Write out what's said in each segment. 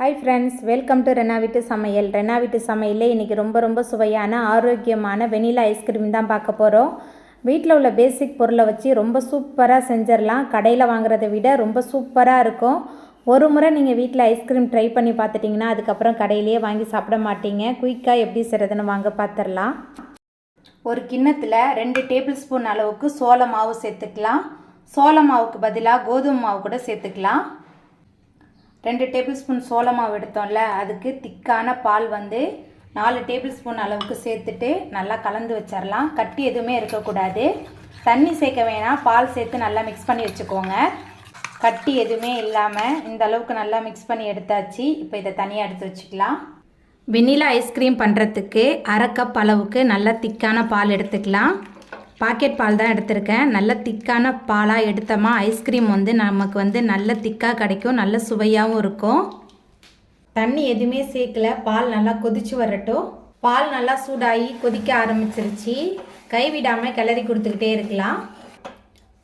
Hi friends welcome to Rena வீட்டு சமையல் ரெனா வீட்டு சமையலில் இன்றைக்கி ரொம்ப ரொம்ப சுவையான ஆரோக்கியமான வெனிலா ஐஸ்கிரீம் தான் பார்க்க போகிறோம் வீட்டில் உள்ள பேசிக் பொருளை வச்சு ரொம்ப சூப்பராக செஞ்சிடலாம் கடையில் வாங்குறத விட ரொம்ப சூப்பராக இருக்கும். ஒரு முறை நீங்கள் வீட்டில் ஐஸ்கிரீம் ட்ரை பண்ணி பார்த்துட்டிங்கன்னா அதுக்கப்புறம் கடையிலேயே வாங்கி சாப்பிட மாட்டீங்க. குயிக்காக எப்படி செய்கிறதுன்னு வாங்க பார்த்துடலாம் ஒரு கிண்ணத்தில் ரெண்டு டேபிள் ஸ்பூன் அளவுக்கு சோள மாவு சேர்த்துக்கலாம். சோள மாவுக்கு பதிலாக கோதுமை மாவு கூட சேர்த்துக்கலாம். ரெண்டு டேபிள் ஸ்பூன் சோளமாவு எடுத்தோம்ல அதுக்கு திக்கான பால் வந்து நாலு டேபிள் ஸ்பூன் அளவுக்கு சேர்த்துட்டு நல்லா கலந்து வச்சிடலாம் கட்டி எதுவுமே இருக்கக்கூடாது. தண்ணி சேர்க்க வேணாம். பால் சேர்த்து நல்லா மிக்ஸ் பண்ணி வச்சுக்கோங்க. கட்டி எதுவுமே இல்லாமல் இந்த அளவுக்கு நல்லா மிக்ஸ் பண்ணி எடுத்தாச்சு. இப்போ இதை தனியாக எடுத்து வச்சுக்கலாம். வெண்ணிலா ஐஸ்கிரீம் பண்ணுறதுக்கு அரை கப் அளவுக்கு நல்லா திக்கான பால் எடுத்துக்கலாம். பாக்கெட் பால் தான் எடுத்திருக்கேன். நல்ல திக்கான பாலாக எடுத்தோமா ஐஸ்கிரீம் வந்து நமக்கு வந்து நல்ல திக்காக கிடைக்கும் நல்ல சுவையாகவும் இருக்கும். தண்ணி எதுவுமே சேர்க்கல. பால் நல்லா கொதிச்சு வரட்டும். பால் நல்லா சூடாகி கொதிக்க ஆரம்பிச்சிருச்சு. கைவிடாமல் கிளறி கொடுத்துக்கிட்டே இருக்கலாம்.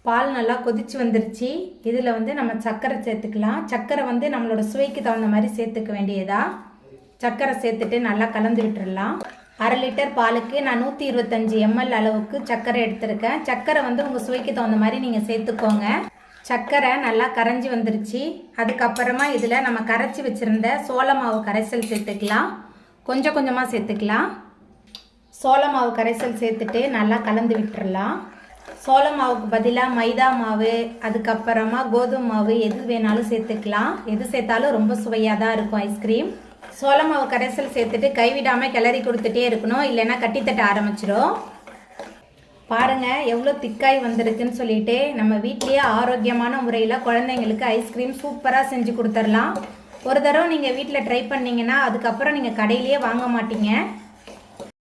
பால் நல்லா கொதிச்சு வந்துருச்சு. இதில் வந்து நம்ம சர்க்கரை சேர்த்துக்கலாம். சர்க்கரை வந்து நம்மளோட சுவைக்கு தகுந்த மாதிரி சேர்த்துக்க வேண்டியதா? சர்க்கரை சேர்த்துட்டு நல்லா கலந்து விட்டுடலாம் அரை லிட்டர் பாலுக்கு நான் நூற்றி இருபத்தஞ்சி எம்எல் அளவுக்கு சர்க்கரை எடுத்திருக்கேன். சர்க்கரை வந்து உங்கள் சுவைக்கு தகுந்த மாதிரி நீங்கள் சேர்த்துக்கோங்க. சர்க்கரை நல்லா கரைஞ்சி வந்துருச்சு. அதுக்கப்புறமா இதில் நம்ம கரைச்சி வச்சுருந்த சோள மாவு கரைசல் சேர்த்துக்கலாம். கொஞ்சம் கொஞ்சமாக சேர்த்துக்கலாம். சோள மாவு கரைசல் சேர்த்துட்டு நல்லா கலந்து விட்டுறலாம். சோள மாவுக்கு பதிலாக மைதா மாவு அதுக்கப்புறமா கோதுமை மாவு எது வேணாலும் சேர்த்துக்கலாம். எது சேர்த்தாலும் ரொம்ப சுவையாக தான் இருக்கும் ஐஸ்கிரீம். சோள மாவு கரைசல் சேர்த்துட்டு கைவிடாமல் கிளறி கொடுத்துட்டே இருக்கணும். இல்லைன்னா கட்டித்தட்ட ஆரம்பிச்சிடும் பாருங்கள் எவ்வளோ திக்காய் வந்திருக்குன்னு சொல்லிட்டு நம்ம வீட்லேயே ஆரோக்கியமான முறையில் குழந்தைங்களுக்கு ஐஸ்கிரீம் சூப்பராக செஞ்சு கொடுத்துடலாம் ஒரு தடவை நீங்கள் வீட்டில் ட்ரை பண்ணிங்கன்னா அதுக்கப்புறம் நீங்கள் கடையிலேயே வாங்க மாட்டீங்க.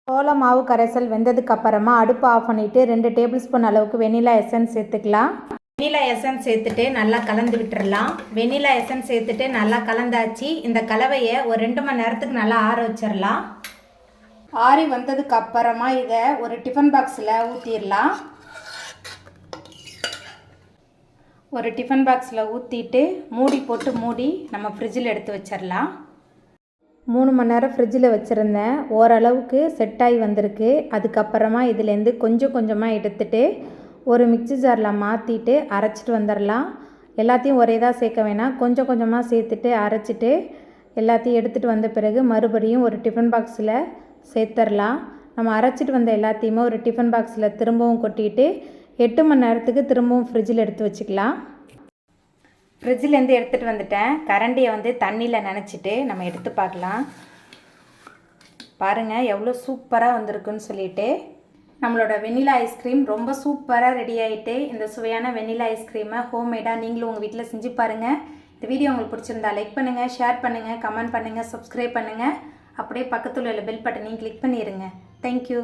சோள மாவு கரைசல் வெந்ததுக்கு அப்புறமா அடுப்பு ஆஃப் பண்ணிவிட்டு ரெண்டு டேபிள் ஸ்பூன் அளவுக்கு வெனிலா எசன்ஸ் சேர்த்துக்கலாம். வெனிலா எசன்ஸ் சேர்த்துட்டு நல்லா கலந்து விட்டுறலாம். வெனிலா எசன்ஸ் சேர்த்துட்டு நல்லா கலந்தாச்சு. இந்த கலவையை ஒரு ரெண்டு மணி நேரத்துக்கு நல்லா ஆற வச்சிடலாம் ஆறி வந்ததுக்கு அப்புறமா இதை ஒரு டிஃபன் பாக்ஸில் ஊற்றிடலாம் ஒரு டிஃபன் பாக்ஸில் ஊற்றிட்டு மூடி போட்டு மூடி நம்ம ஃப்ரிட்ஜில் எடுத்து வச்சிடலாம் மூணு மணி நேரம் ஃப்ரிட்ஜில் வச்சுருந்தேன். ஓரளவுக்கு செட் ஆகி வந்திருக்கு. அதுக்கப்புறமா இதுலேருந்து கொஞ்சம் கொஞ்சமாக எடுத்துகிட்டு ஒரு மிக்சி ஜாரில் மாற்றிட்டு அரைச்சிட்டு வந்துடலாம் எல்லாத்தையும் ஒரே தான் சேர்க்க வேணாம். கொஞ்சம் கொஞ்சமாக சேர்த்துட்டு அரைச்சிட்டு எல்லாத்தையும் எடுத்துகிட்டு வந்த பிறகு மறுபடியும் ஒரு டிஃபன் பாக்ஸில் சேர்த்துடலாம் நம்ம அரைச்சிட்டு வந்த எல்லாத்தையுமே ஒரு டிஃபன் பாக்ஸில் திரும்பவும் கொட்டிட்டு எட்டு மணி நேரத்துக்கு திரும்பவும் ஃப்ரிட்ஜில் எடுத்து வச்சுக்கலாம். ஃப்ரிட்ஜிலேருந்து எடுத்துகிட்டு வந்துட்டேன். கரண்டியை வந்து தண்ணியில் நினச்சிட்டு நம்ம எடுத்து பார்க்கலாம். பாருங்கள் எவ்வளோ சூப்பராக வந்திருக்குன்னு சொல்லிட்டு. நம்மளோட வெண்ணிலா ஐஸ்கிரீம் ரொம்ப சூப்பராக ரெடி ஆகிட்டு இந்த சுவையான வெண்ணிலா ஐஸ்கிரீமை ஹோம்மேடாக நீங்களும் உங்கள் வீட்டில் செஞ்சு பாருங்கள் இந்த வீடியோ உங்களுக்கு பிடிச்சிருந்தா லைக் பண்ணுங்கள் ஷேர் பண்ணுங்கள் கமெண்ட் பண்ணுங்கள் சப்ஸ்கிரைப் பண்ணுங்கள் அப்படியே பக்கத்தில் உள்ள பெல் பட்டனையும் கிளிக் பண்ணிடுங்க தேங்க்யூ